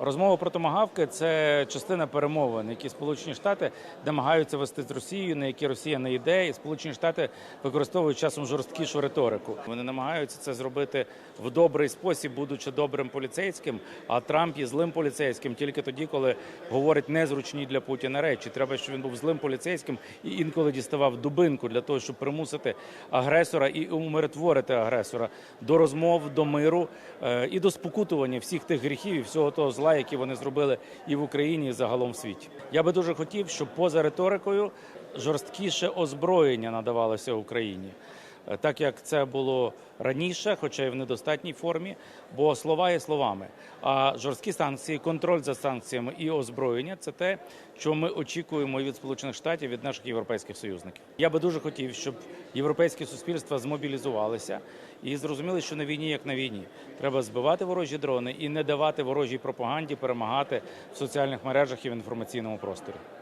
Розмова про томагавки це частина перемовин, які Сполучені Штати намагаються вести з Росією, на які Росія не йде, і Сполучені Штати використовують часом жорсткішу риторику. Вони намагаються це зробити в добрий спосіб, будучи добрим поліцейським. А Трамп є злим поліцейським тільки тоді, коли говорить незручні для Путіна речі. Треба, щоб він був злим поліцейським і інколи діставав дубинку для того, щоб примусити агресора і умиротворити агресора до розмов, до миру е, і до спокутування всіх тих гріхів і всього того зла, які вони зробили і в Україні, і загалом в світі. Я би дуже хотів, щоб поза риторикою жорсткіше озброєння надавалося Україні. Е, Так як це було раніше, хоча й в недостатній формі, бо слова є словами. А жорсткі санкції, контроль за санкціями і озброєння це те, що ми очікуємо від Сполучених Штатів від наших європейських союзників. Я би дуже хотів, щоб європейські суспільства змобілізувалися і зрозуміли, що на війні як на війні треба збивати ворожі дрони і не давати ворожій пропаганді перемагати в соціальних мережах і в інформаційному просторі.